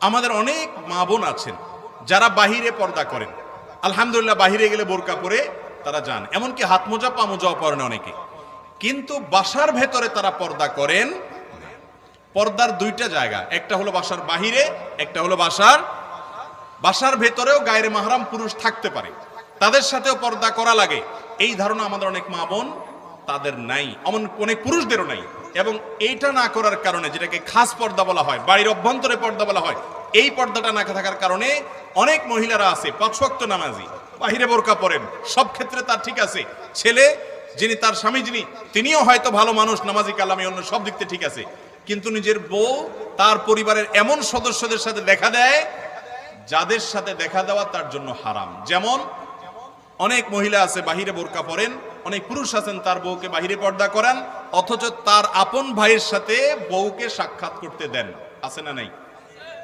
আমাদের অনেক মা বোন আছেন, যারা বাহিরে পর্দা করেন। আলহামদুলিল্লাহ, বাহিরে গেলে বোরকা পরে তারা যান। এমনকি হাত মোজা, পা মোজাও পরেন অনেকে। কিন্তু বাসার ভেতরে তারা পর্দা করেন পর্দার দুইটা জায়গা, একটা হলো বাসার বাহিরে, একটা হলো বাসার বাসার ভেতরেও গায়ের মাহরাম পুরুষ থাকতে পারে। তাদের সাথেও পর্দা করা লাগে। এই ধারণা আমাদের অনেক মা বোন তাদের নাই। এমন অনেক পুরুষদেরও নাই। এবং এইটা না করার কারণে, যেটাকে খাস পর্দা বলা হয়, বাড়ির অভ্যন্তরে পর্দা বলা হয়, এই পর্দাটা না থাকার কারণে অনেক মহিলারা আছে পছক্ত নামাজি, বাহিরে বোরকা পরেন, সব ক্ষেত্রে তার ঠিক আছে। ছেলে যিনি, তার স্বামী যিনি, তিনিও হয়তো ভালো মানুষ, নামাজি, কালামি, অন্য সব দিক থেকে ঠিক আছে। কিন্তু নিজের বউ, তার পরিবারের এমন সদস্যদের সাথে দেখা দেয়, যাদের সাথে দেখা দেওয়া তার জন্য হারাম। যেমন, অনেক মহিলা আছে, বাহিরে বোরকা পরেন অনেক পুরুষ আছেন, তার বউকে বাহিরে পর্দা করান, অথচ তার আপন ভাইয়ের সাথে বউকে সাক্ষাৎ করতে দেন আছে না নাই?